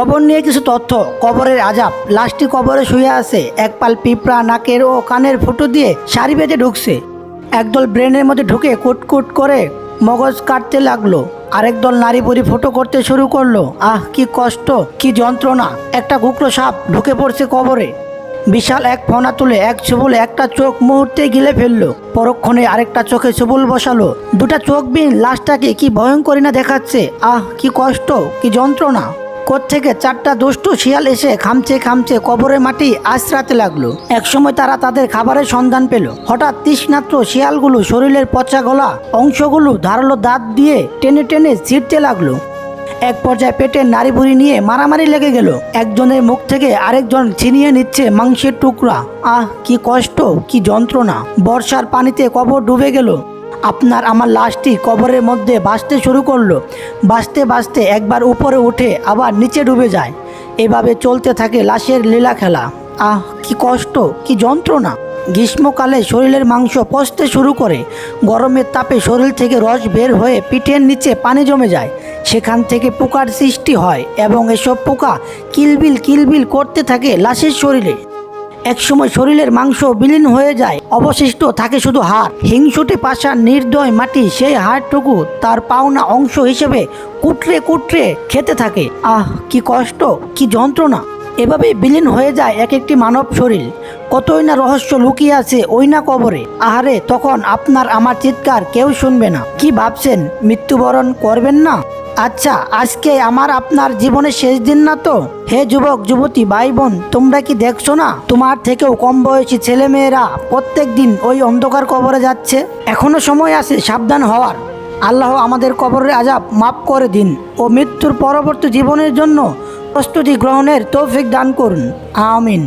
কবর নিয়ে কিছু তথ্য। কবরের আজাব। লাশটি কবরে শুয়ে আছে। এক পাল পিঁপড়া নাকের ও কানের ফুটো দিয়ে সারি বেঁধে ঢুকছে। একদল ব্রেনের মধ্যে ঢুকে কুটকুট করে মগজ কাটতে লাগল। আরেক দল নারী বুড়ি ফুটো করতে শুরু করল। আহ, কি কষ্ট, কি যন্ত্রণা। একটা কুকড়ো সাপ ঢুকে পড়ছে কবরে। বিশাল এক ফোনা তুলে এক ছুবুল একটা চোখ মুহূর্তে গিলে ফেলল। পরক্ষণে আরেকটা চোখে ছুবুল বসালো। দুটা চোখ বিন, লাশটাকে কি ভয়ঙ্করী না দেখাচ্ছে। আহ, কি কষ্ট, কি যন্ত্রণা। থেকে চারটা দুষ্টু শিয়াল এসে খামচে খামচে কবরের মাটি আশ্রাতে লাগল। একসময় তারা তাদের খাবারের সন্ধান পেল। হঠাৎ তৃষ্ণাত্র শিয়ালগুলো শরীরের পচা গলা অংশগুলো ধারালো দাঁত দিয়ে টেনে টেনে ছিঁড়তে লাগল। এক পর্যায়ে পেটের নাড়ি ভুড়ি নিয়ে মারামারি লেগে গেল। একজনের মুখ থেকে আরেকজন ছিনিয়ে নিচ্ছে মাংসের টুকরা। আহ, কি কষ্ট, কি যন্ত্রণা। বর্ষার পানিতে কবর ডুবে গেল। আপনার আমার লাশটি কবরের মধ্যে বাঁচতে শুরু করল। বাঁচতে বাঁচতে একবার উপরে উঠে আবার নিচে ডুবে যায়। এভাবে চলতে থাকে লাশের লীলা খেলা। আহ, কি কষ্ট, কি যন্ত্রণা। গ্রীষ্মকালে শরীরের মাংস পচতে শুরু করে। গরমের তাপে শরীর থেকে রস বের হয়ে পিঠের নিচে পানি জমে যায়। সেখান থেকে পোকার সৃষ্টি হয় এবং এসব পোকা কিলবিল কিলবিল করতে থাকে লাশের শরীরে। একসময় শরীরের মাংস বিলীন হয়ে যায়, অবশিষ্ট থাকে শুধু হাড়। হিংসুটে পাশা নির্দয় মাটি সেই হাড়টুকু তার পাওনা অংশ হিসেবে কুটরে কুটরে খেতে থাকে। আহ, কি কষ্ট, কি যন্ত্রণা। এভাবে বিলীন হয়ে যায় এক একটি মানব শরীর। কতই না রহস্য লুকিয়ে আছে ওই না কবরে। আহারে, তখন আপনার আমার চিৎকার কেউ শুনবে না। কি ভাবছেন, মৃত্যুবরণ করবেন না? আচ্ছা আজকে আমার আপনার জীবনের শেষ দিন না তো? হে যুবক, যুবতী ভাই বোন তোমরা কি দেখছ না? তোমার থেকেও কম বয়সী ছেলে মেয়েরা প্রত্যেক দিন ওই অন্ধকার কবরে যাচ্ছে? এখনও সময় আছে, সাবধান হওয়ার। আল্লাহ আমাদের কবরের আজাব মাফ করে দিন ও মৃত্যুর পরবর্তী জীবনের জন্য প্রস্তুতি গ্রহণের তৌফিক দান করুন। আমিন।